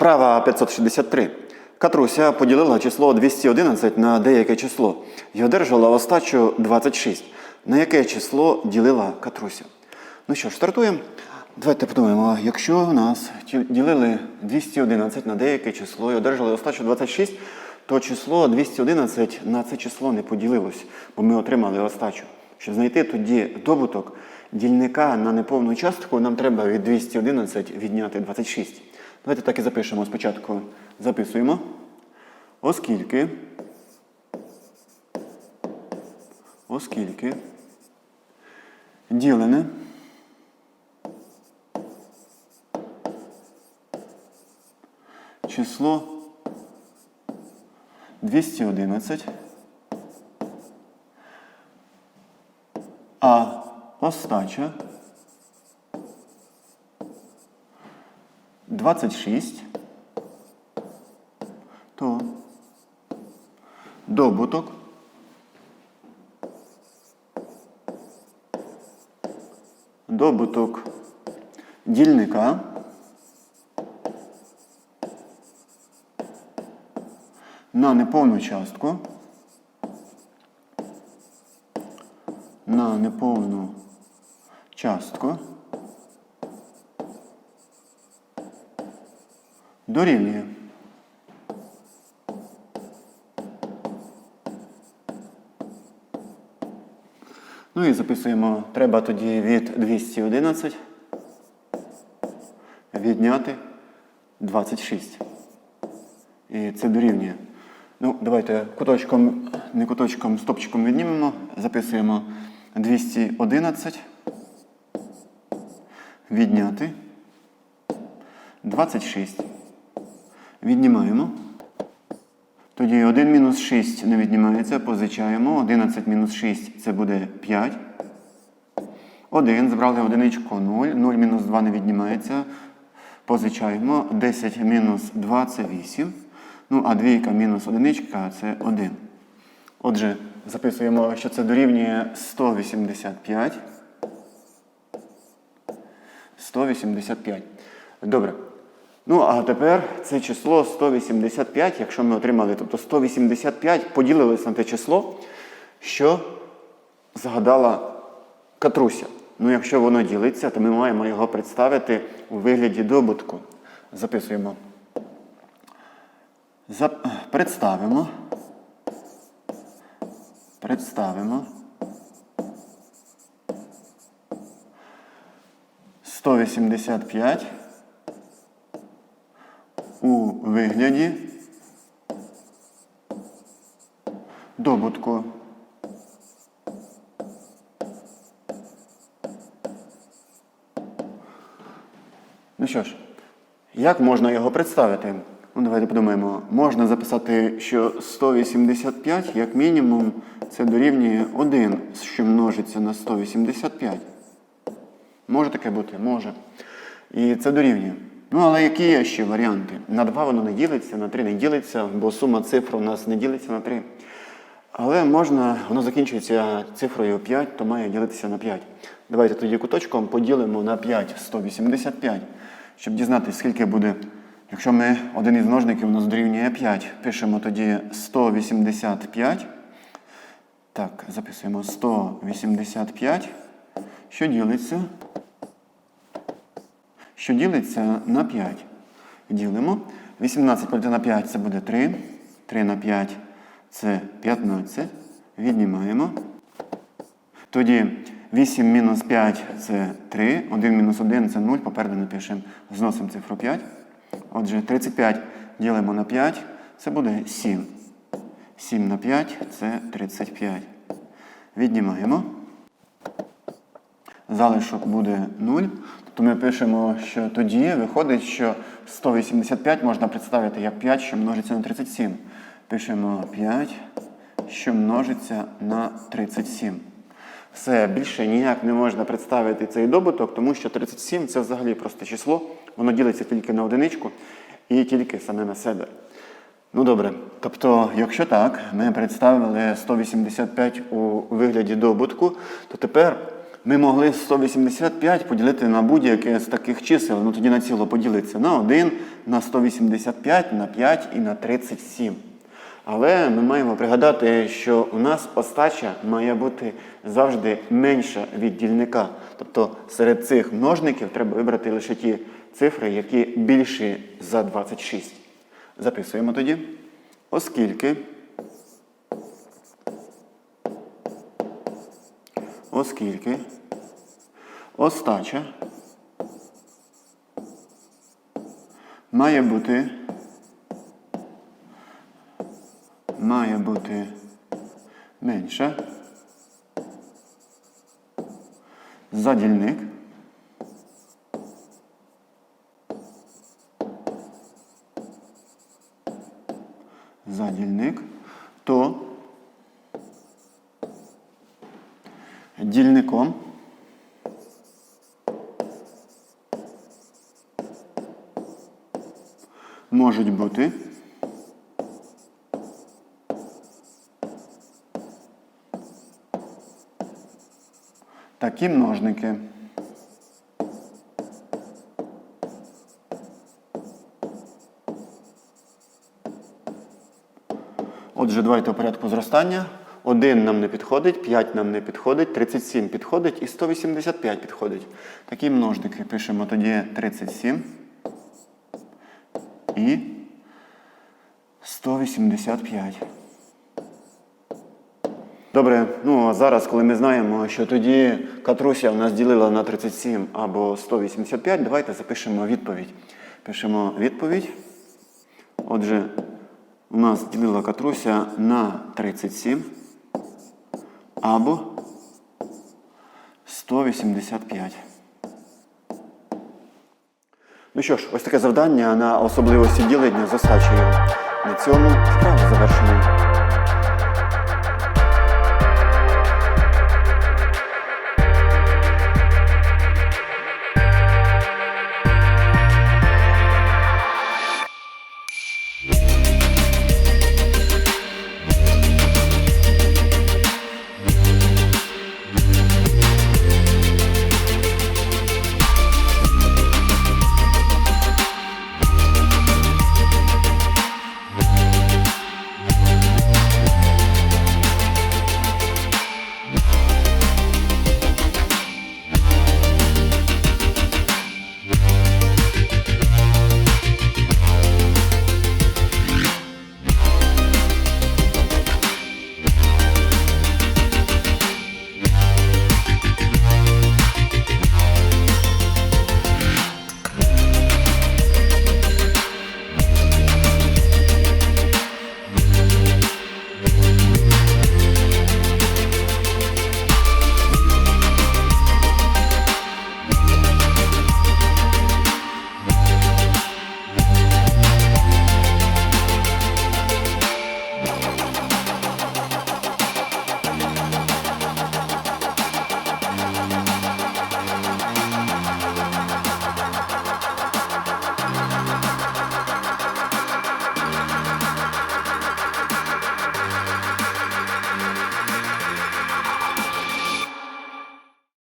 Вправа 563. Катруся поділила число 211 на деяке число і одержала остачу 26. На яке число ділила Катруся? Ну що ж, стартуємо. Давайте подумаємо, якщо у нас ділили 211 на деяке число і одержали остачу 26, то число 211 на це число не поділилось, бо ми отримали остачу. Щоб знайти тоді добуток дільника на неповну частку, нам треба від 211 відняти 26. Давайте так і запишемо спочатку. Записуємо. Оскільки. Оскільки. Ділене. Число 211. А остача 26, то. Добуток. Добуток. Дільника на неповну частку. На неповну частку дорівнює. Ну і записуємо, треба тоді від 211 відняти 26. І це дорівнює. Ну, давайте куточком, не куточком, стопчиком віднімемо. Записуємо 211. Відняти 26. Віднімаємо. Тоді 1 мінус 6 не віднімається, позичаємо. 11 мінус 6 це буде 5. 1. Збрали одиничку 0. 0 мінус 2 не віднімається. Позичаємо. 10 мінус 2 це 8. Ну, а двійка мінус одиничка це 1. Отже, записуємо, що це дорівнює 185. 185. Добре. Ну, а тепер це число 185, якщо ми отримали, тобто 185 поділилось на те число, що згадала Катруся. Ну, якщо воно ділиться, то ми маємо його представити у вигляді добутку. Записуємо. Зап... Представимо. Представимо. 185 у вигляді добутку. Ну що ж, як можна його представити? Ну, давайте подумаємо. Можна записати, що 185, як мінімум, це дорівнює 1, що множиться на 185. Може таке бути? Може. І це дорівнює. Ну, але які є ще варіанти? На 2 воно не ділиться, на 3 не ділиться, бо сума цифр у нас не ділиться на 3. Але можна, воно закінчується цифрою 5, то має ділитися на 5. Давайте тоді куточком поділимо на 5 185, щоб дізнатися, скільки буде. Якщо ми один із множників у нас дорівнює 5, пишемо тоді 185. Так, записуємо 185, що ділиться що ділиться на 5. Ділимо. 18 поділити на 5 це буде 3. 3 на 5 це 15. Віднімаємо. Тоді 8 мінус 5 це 3. 1 мінус 1 це 0. Попереду напишемо. Зносимо цифру 5. Отже, 35 ділимо на 5. Це буде 7. 7 на 5 це 35. Віднімаємо. Залишок буде 0. Тобто ми пишемо, що тоді виходить, що 185 можна представити як 5, що множиться на 37. Пишемо 5, що множиться на 37. Все, більше ніяк не можна представити цей добуток, тому що 37 це взагалі просте число, воно ділиться тільки на одиничку і тільки саме на себе. Ну добре. Тобто, якщо так, ми представили 185 у вигляді добутку, то тепер ми могли 185 поділити на будь-яке з таких чисел, ну тоді на ціло поділиться на 1, на 185, на 5 і на 37. Але ми маємо пригадати, що у нас остача має бути завжди менша від дільника. Тобто серед цих множників треба вибрати лише ті цифри, які більші за 26. Записуємо тоді. Оскільки. Оскільки остача має бути має бути менша за дільник за дільник, то дільником можуть бути такі множники. Отже, давайте у порядку зростання. 1 нам не підходить, 5 нам не підходить, 37 підходить і 185 підходить. Такі множники пишемо тоді 37 і 185. Добре, ну а зараз, коли ми знаємо, що тоді Катруся в нас ділила на 37 або 185, давайте запишемо відповідь. Пишемо відповідь. Отже, у нас ділила Катруся на 37 або 185. Ну що ж, ось таке завдання на особливості ділення засачує. На цьому справа завершено.